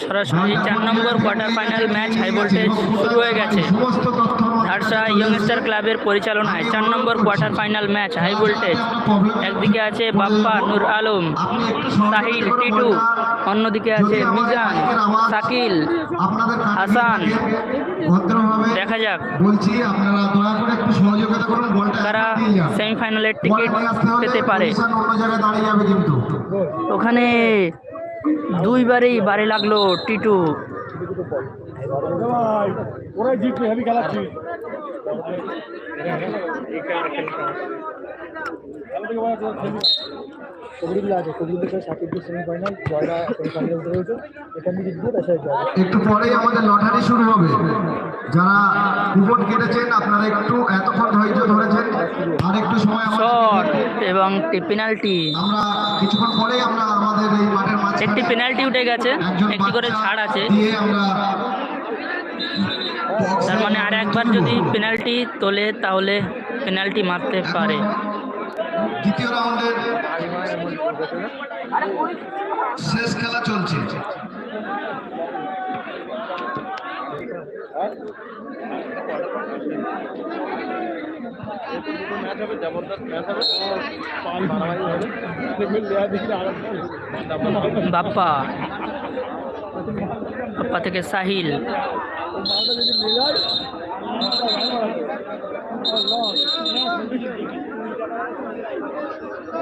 সরাসরি চার নম্বর quarter final match high voltage শুরু হয়ে গেছে আমাদের ইয়ংস্টার ক্লাবের পরিচালনায় চার নম্বর quarter final match high voltage একদিকে আছে বাপ্পা, নূর আলম, সাহিল, টিটু, অন্যদিকে আছে মিজান শাকিল হাসান। দেখা যাক যান। সেমিফাইনালের টিকিট পেতে পারে ওখানে দুইবারেই বারে লাগল টিটু। ওরাই জিতবে হেভি খেলাচ্ছি। কবিরুল্লাহ আছে কবিরুল্লাহ সাকিবকে সেমিফাইনাল জয়রা সেমিফাইনালে উঠে রয়েছে এখান থেকে জিতবে জয়। একটু পরেই আমাদের লটারি শুরু হবে। যারা কুপন কেটেছেন আপনারা একটু এতক্ষণ ধৈর্য ধরেছেন আর একটু সময় আমাদের শট এবং পেনাল্টি আমরা কিছুক্ষণ পরেই আমরা আমাদের এই মাঠের মাঝখানে একটি পেনাল্টি উঠে গেছে একটি করে ছাড় আছে। দিয়ে আমরা তার মানে আর একবার যদি পেনাল্টি তোলে তাহলে পেনাল্টি মারতে পারে। দ্বিতীয় রাউন্ডের শেষ খেলা চলছে। বাপ্পা। বাপ্পা থেকে সাহিল মালটা যদি মেলায় মাইকি বলে ধরবি না কেউ কাউকে ধরবি না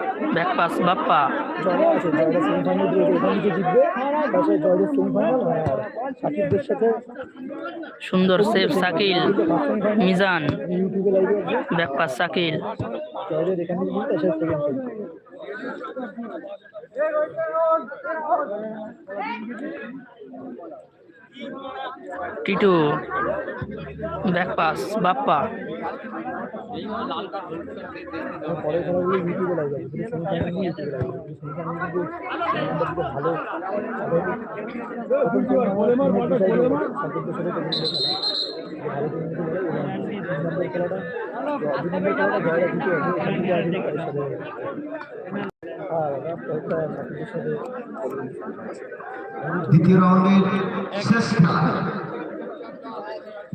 ব্যাকপাস বাপ্পা। জয়রা আছে জয়রা সেমিফাইনাল রয়েছে ওখান থেকে জিতবে তার সাথে সেমিফাইনাল সাকিবদের সাথে সুন্দর সেভ সাকিল মিজান। ইউটিউবে লাইভে আছে। Back pass Sakil. এখান থেকে জিতবে তার সাথে second semifinal Titu back pass Bappa পরের খেলাগুলো ইউটিউবে লাইভ আছে কিন্তু সেমিফাইনাল নিয়ে ইউটিউবে লাইভ আছে সেমিফাইনাল যদি নাম্বার দিকে ভালো দ্বিতীয় রাউন্ডের শেষ খেলা।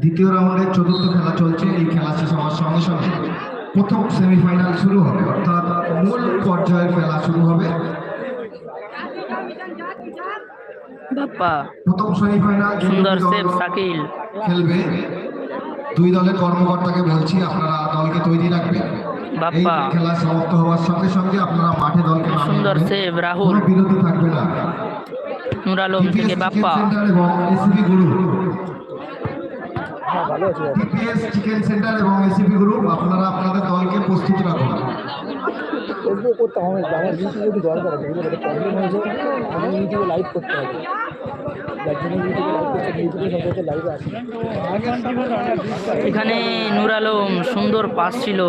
দ্বিতীয় রাউন্ডের চতুর্থ খেলা চলছে এই খেলা শেষ হওয়ার সঙ্গে সঙ্গে প্রথম সেমিফাইনাল শুরু হবে অর্থাৎ মূল পর্যায়ের খেলা শুরু হবে। প্রথম সেমিফাইনাল সুন্দর সেভ খেলবে দুই দলের কর্মকর্তাকে বলছি আপনারা দলকে তৈরি রাখবেন। বাপ্পা। খেলা সমাপ্ত হওয়ার সঙ্গে সঙ্গে আপনারা মাঠে দলকে সুন্দর সেভ রাহুল। কোনো বিরতি থাকবে না। নুর আলম থেকে বাপ্পা। এবং এসিবি গ্রুপ হ্যাঁ ভালো আছে টিপিএস চিকেন সেন্টার এবং এসিপি গ্রুপ আপনারা আপনাদের দলকে প্রস্তুত রাখুন। ফেসবুক করতে হবে আমার ইউটিউবে যদি দরকার আছে বুঝলে একটা প্রবলেম হয়েছে আমি ইউটিউবে লাইভ করতে হবে যার জন্য ইউটিউবে লাইভ করতে ইউটিউবে সবাইকে লাইভে আসে এখানে নুর আলম সুন্দর পাস ছিল।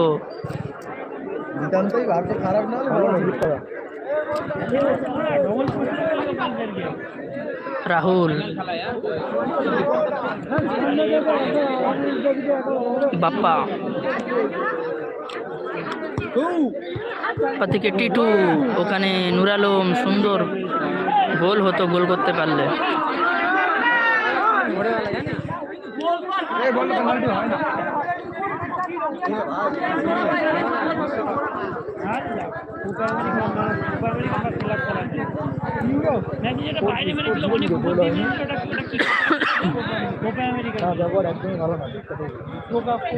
নিতান্তই ভাগ্য খারাপ না ভালো জিততে হবে রাহুল। বাপ্পা। বাপ্পা থেকে টিটু ওখানে নুর আলম সুন্দর গোল হতো গোল করতে পারলে। ভালো না।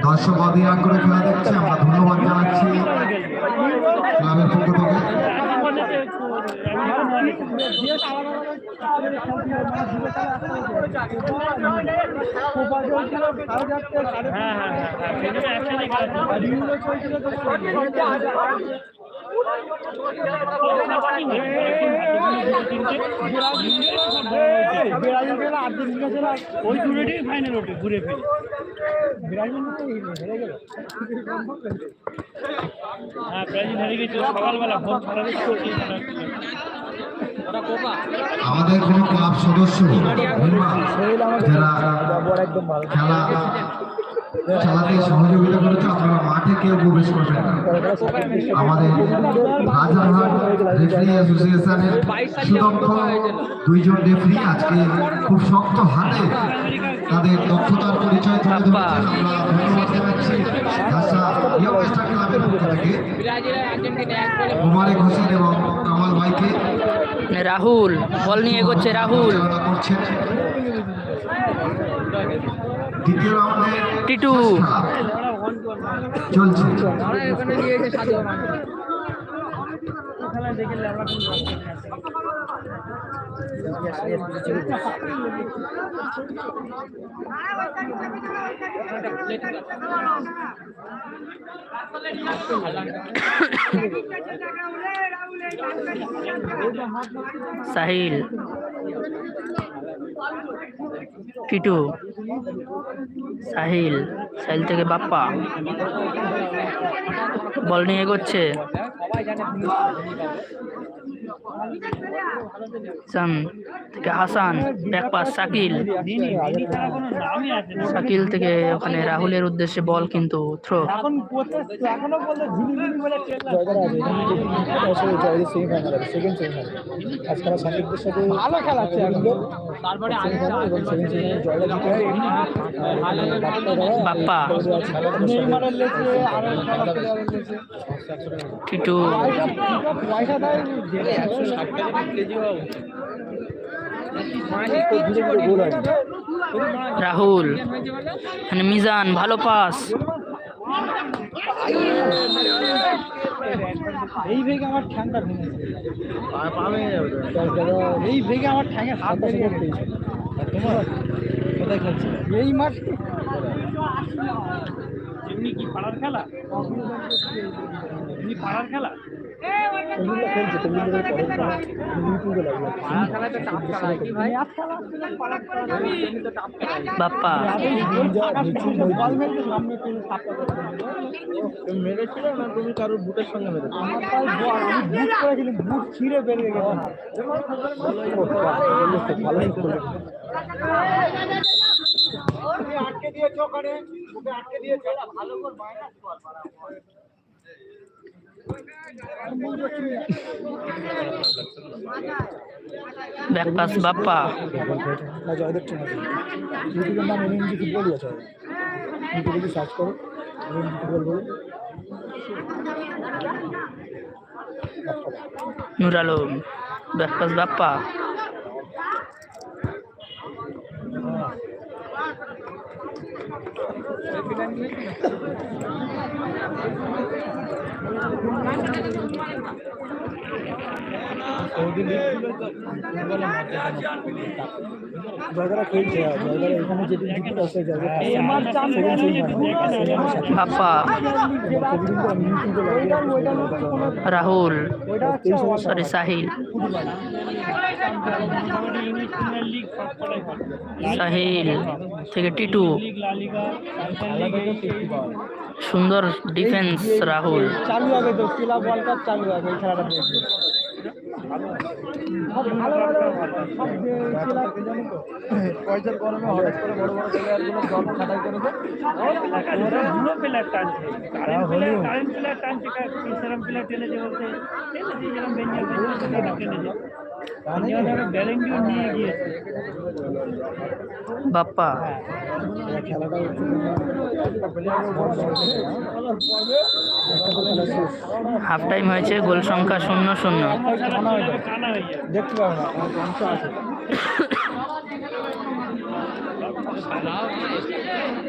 দর্শক অধীর করে খেলা দেখছে আমরা ধন্যবাদ জানাচ্ছি ক্লাবের পক্ষ থেকে। ওই দূরেটাই ফাইনাল ওঠে ঘুরে ফিরে হ্যাঁ ব্রাজিল হেরে গেছে সকালবেলা ফোন করা আমাদের কোনো ক্লাব সদস্য যারা খেলা খেলাতে সহযোগিতা করেছে আপনারা মাঠে কেউ প্রবেশ করবেন না। আমাদের রাজারহাট রেফারি অ্যাসোসিয়েশনের সুদক্ষ দুইজন রেফারি আজকে খুব শক্ত হাতে তাদের দক্ষতার পরিচয় তুলে ধরেছেন। আমরা ধন্যবাদ জানাচ্ছি ইয়ংস্টার ক্লাবের পক্ষ থেকে। কুমারে হোসেন এবং কামাল ভাইকে রাহুল বল নিয়ে এগোচ্ছে রাহুল। টিটু। চলছে। সাহিল টিটু সাহিল সাহিল থেকে বাপ্পা। বল নিয়ে এগোচ্ছে। থেকে হাসান ব্যাক পাস শাকিল। শাকিল থেকে ওখানে রাহুলের উদ্দেশ্যে বল কিন্তু থ্রো বাপ্পা পয়সা দেয় একশো ষাট কেজি রাহুল এখানে মিজান ভালো পাস এই ভেগে আমার ঠ্যাংটা ভেঙেছে এই ভেগে আমার ঠ্যাঙে হাত বেরিয়ে সেকেন্ড তোমার কোথায় খেলছে? এই মাঠ। এমনি কি পাড়ার খেলা? এমনি পাড়ার খেলা? তেমনিগুলো খেলছে তুমি না তুমি কারোর বুটের সঙ্গে মেরেছো আমার বল আমি বুট করেছিলাম বুট ছিঁড়ে বেরিয়ে গেছে ভালো শুট করবে ব্যাক পাস বাপ্পা না জয়দেব জয়দারা খেলছে আর জয়দারা এখানে যে টিকিট আছে জয়দার আমার চান বাপ্পা প্রতিদিন তো আমি ইউটিউবে রাহুল। সরি সাহিল। সাহিল থেকে টিটু। সুন্দর ডিফেন্স রাহুল। চালু হবে তো ক্লা ওয়ার্ল্ড কাপ চালু হবে এই খেলাটা দেখবে সব ভালো ভালো সব যে খেলা জানো তো পয়সার গরমে হঠাৎ করে বড় বড় প্লেয়ারগুলো জল খাটাই করে দেয় দুটো প্লেয়ার টানছে কারেন্ট প্লেয়ার কারেন্ট প্লেয়ার টানছে সেরম প্লেয়ার টেনেছে বলতে টেনেছে যেরকম বেঞ্জামিন টেনেছে ব্যালেন্ডিও নিয়ে গিয়েছে বাপ্পা খেলাটা হাফ টাইম হয়েছে গোল সংখ্যা শূন্য শূন্য। দেখতে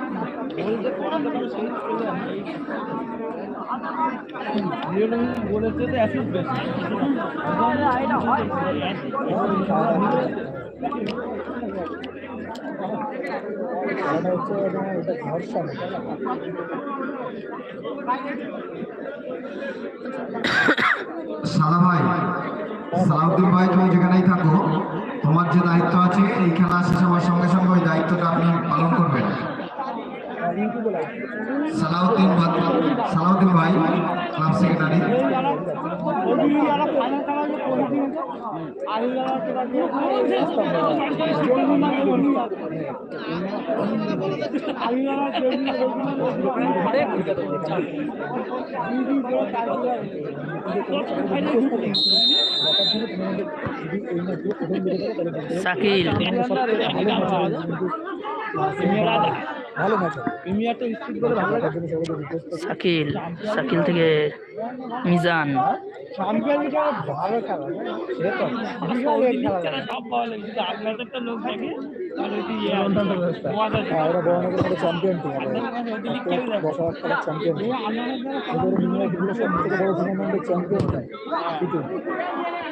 বলেছে যে অ্যাসিড বেশি খেলাটা হচ্ছে এটা ঘর্ষণ সালা ভাই, সালাউদ্দিন ভাই, তুমি যেখানেই থাকো, তোমার যে দায়িত্ব আছে, এই খেলা শেষ হওয়ার সঙ্গে সঙ্গে ওই দায়িত্বটা আপনি পালন করবেন। সালাউদ্দিন সালাউদ্দিন ভাই ক্লাব সেক্রেটারি। শাকিল ভালো ম্যাচ হবে প্রিমিয়ারটা স্পিড করে ভালো লাগে। শাকিল শাকিল থেকে মিজান। চ্যাম্পিয়ন লিগে ভালো খেলা সে তো। বিশাল খেলা। সব ভালো লাগে যদি আপনাদের তো লোক থাকে তাহলে ওই ইয়ে মজা হ্যাঁ ওরা বড়নগরের চ্যাম্পিয়ন টিম হাজার টাকার চ্যাম্পিয়ন ওদের মিনিমাম দুটো সব থেকে বড় টুর্নামেন্টের চ্যাম্পিয়ন কিন্তু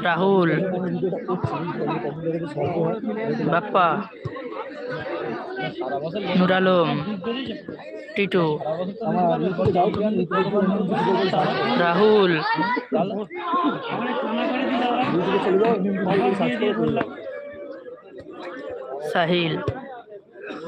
রাহুল। বাপ্পা। নুর আলম। টিটু। রাহুল। সাহিল।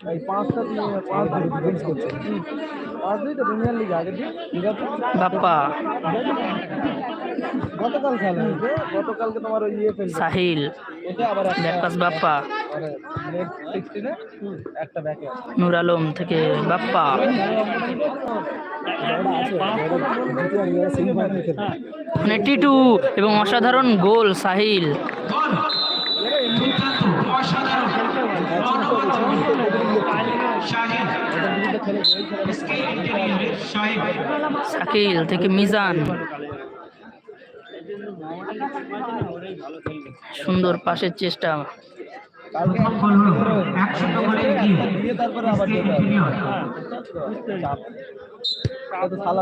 এই পাঁচটা দিয়ে পাঁচ ডিফেন্স করছে। পাঁচ দুই তো প্রিমিয়ার লিগ আগের দিন বাপ্পা। গতকাল খেলা হয়েছে গতকালকে তোমার ওই ইয়ে ফেলছে সাহিল। আবার ব্যাকপাস বাপ্পা। একটা ব্যাকে নুর আলম থেকে বাপ্পা। খেলবে। মানে টিটু এবং অসাধারণ গোল সাহিল। শাকিল থেকে মিজান। সুন্দর পাশের চেষ্টা।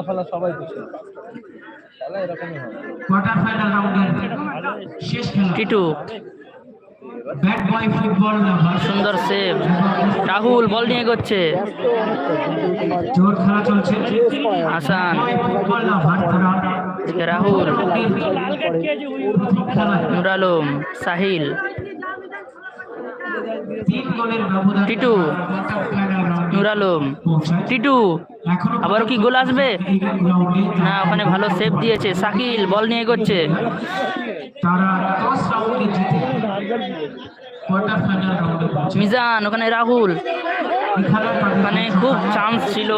ফালা সবাই Titu bat boy football lover সুন্দর সেভ রাহুল বল নিয়ে এগোচ্ছে। ব্যস্ত অনেকটা কিন্তু তোমার জোর খেলা চলছে। চেস করা যাবে হাসান ফুটবল লাভার তারা থেকে রাহুল। নুর আলম সাহিল। টিটু। নুর আলম টিটু। আবারও কি গোল আসবে? না ওখানে ভালো সেভ দিয়েছে। শাকিল বল নিয়ে এগোচ্ছে। তারা টস রাউন্ডে জিতে। কোয়ার্টার ফাইনাল রাউন্ডে মিজান ওখানে রাহুল। ওখানে খুব চান্স ছিল।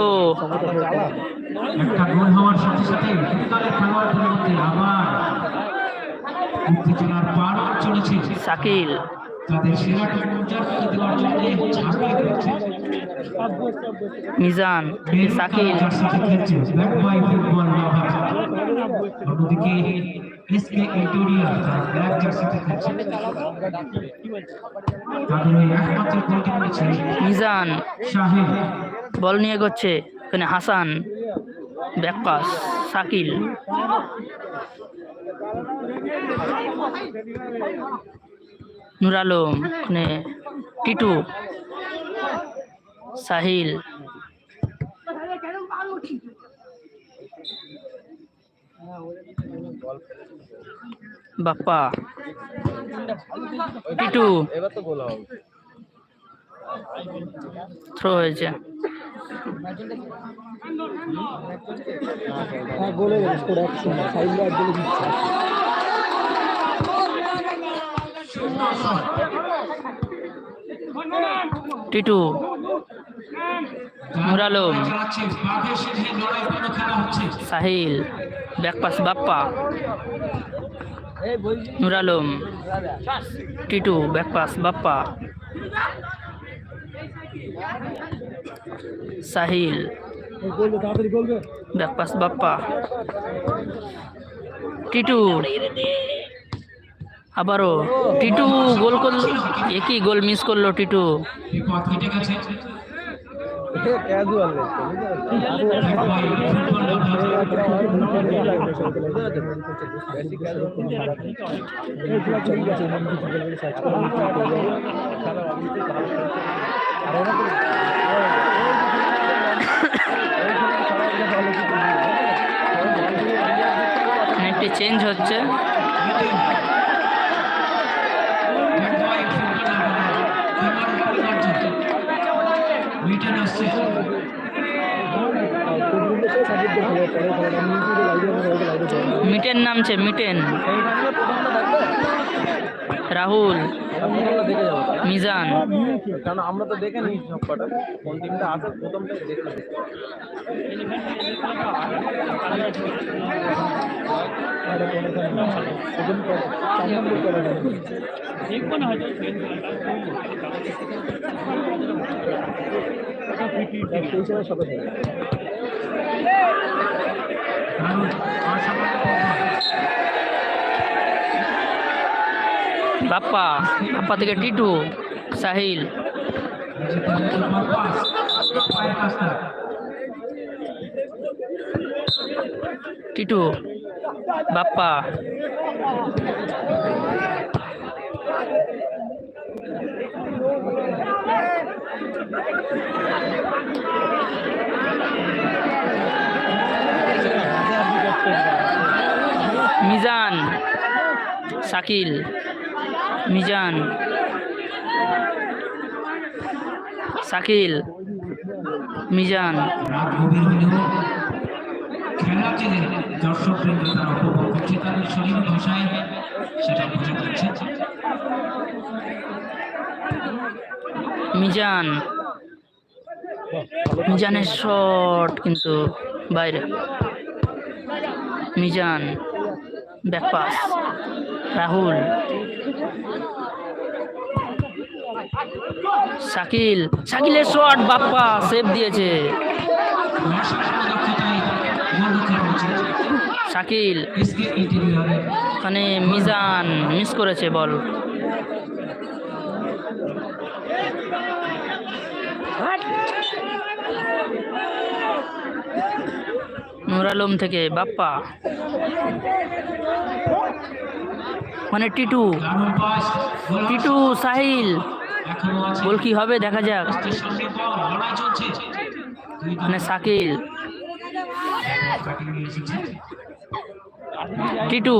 একটা গোল হওয়ার সাথে সাথে দলের খেলোয়াড়দের মধ্যে আবার উত্তেজনার পার চলেছে। শাকিল। তাদের উদযাপন দেওয়ার জন্য ঝাঁপিয়ে পড়েছে। মিজান ব্যাট বয় ফুটবল অন্যদিকে এসকে এডিটোরিয়াল তারা ব্ল্যাক জার্সিতে খেলছে। তাদের ওই একমাত্র গোলটি করেছে মিজান শাহিদ বল নিয়ে এগোচ্ছে ওখানে হাসান ব্যাকপাস শাকিল। নূর আলম ওখানে টিটু সাহিল। বাপ্পা। টিটু এবার তো গোল হবে থ্রো হয়েছে। হ্যাঁ Titu. Nur Alam Sahil. Back pass Bappa. Nur Alam. Titu back pass Bappa. Sahil. Back pass Bappa. Titu. আবারও। টিটু গোল করল একই গোল মিস করল টিটু? ক্যাজুয়াল চেঞ্জ হচ্ছে। রিটার্ন আসছে মিটেন নামছে মিটেন। রাহুল দেখে যাব। মিজান। কারণ আমরা তো দেখে নিই সব কটা কোন টিমটা আছে প্রথমটা দেখে। দেখব না হয়তো রাহুল অসামান্য বাপ্পা বাপ্পা থেকে টিটু সাহিল। টিটু বাপ্পা। মিজান শাকিল মিজান। শাকিল মিজান। রাত গভীর হলেও খেলা যে দর্শক বৃন্দ তারা উপভোগ করছে। তাদের শরীর ভাষায় সেটা বোঝা যাচ্ছে। মিজান। মিজানের শট কিন্তু বাইরে। Mizan back pass Rahul. Shakil. শাকিলের শট বাপ্পা সেভ দিয়েছে। শাকিল। ওখানে মিজান মিস করেছে বল নুর আলম থেকে, বাপ্পা। মানে টিটু। টিটু, সাহিল। গোল কি হবে, দেখা যাক। বল মানে এসেছে টিটু।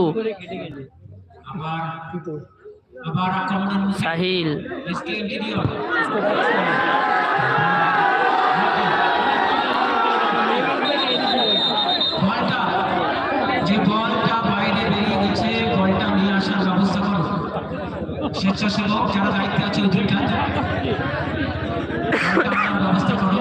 সাহিল। স্বেচ্ছাসেবক যারা দায়িত্বে আছে দুই খাতে ব্যবস্থা করো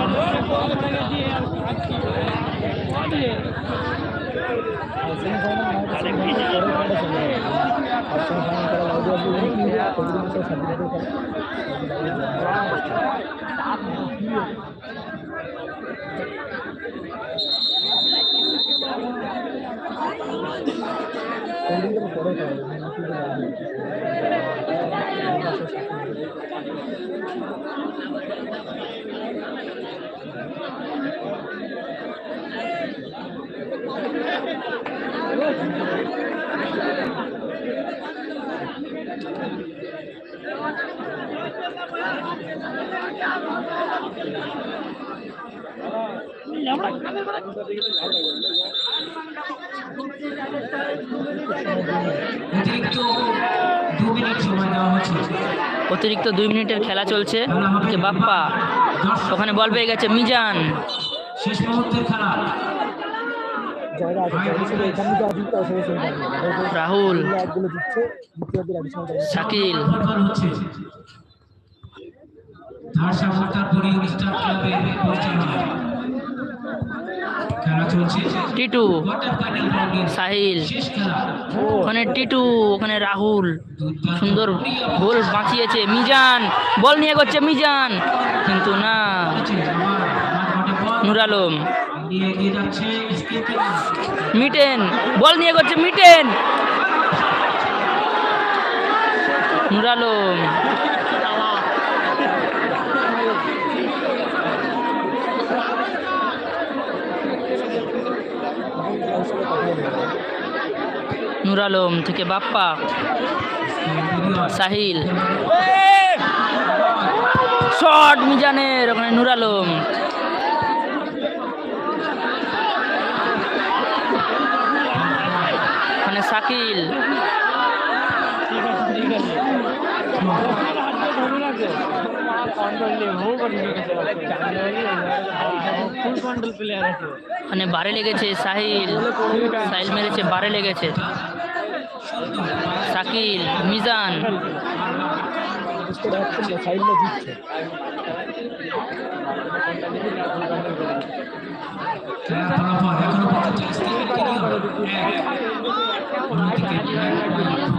পরে অতিরিক্ত দু মিনিট সময় দেওয়া হচ্ছে। অতিরিক্ত দুই মিনিটের খেলা চলছে। যে বাপ্পা ওখানে বল পেয়ে গেছে মিজান। শেষ মুহূর্তের খেলা। রাহুল শাকিল। ধারসা স্টার ক্লাবের পরিচালনায় খেলা চলছে টিটু সাহিল ওখানে টিটু ওখানে রাহুল। সুন্দর গোল বাঁচিয়েছে মিজান। বল নিয়ে করছে মিজান। কিন্তু না নুর আলম মিটেন বল নিয়ে করছে মিটেন। নুর আলম নুর আলম থেকে বাপ্পা, সাহিল। শট মিজানের ওখানে নুর আলম ওখানে শাকিল। ওখানে বারে লেগেছে সাহিল। সাহিল মেরেছে, বারে লেগেছে। শাকিল মিজান। ফলাফল এখনও পর্যন্ত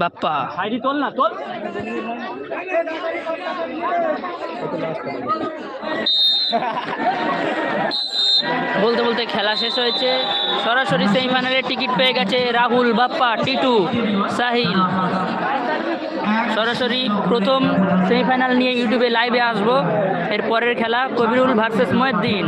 বাপ্পা। তোল না তোল। বলতে বলতে খেলা শেষ হয়েছে। সরাসরি সেমিফাইনালের টিকিট পেয়ে গেছে রাহুল বাপ্পা টিটু সাহিল। সরাসরি প্রথম সেমিফাইনাল নিয়ে ইউটিউবে লাইভে আসব। এর পরের খেলা কবিরুল ভার্সেস মহিউদ্দিন।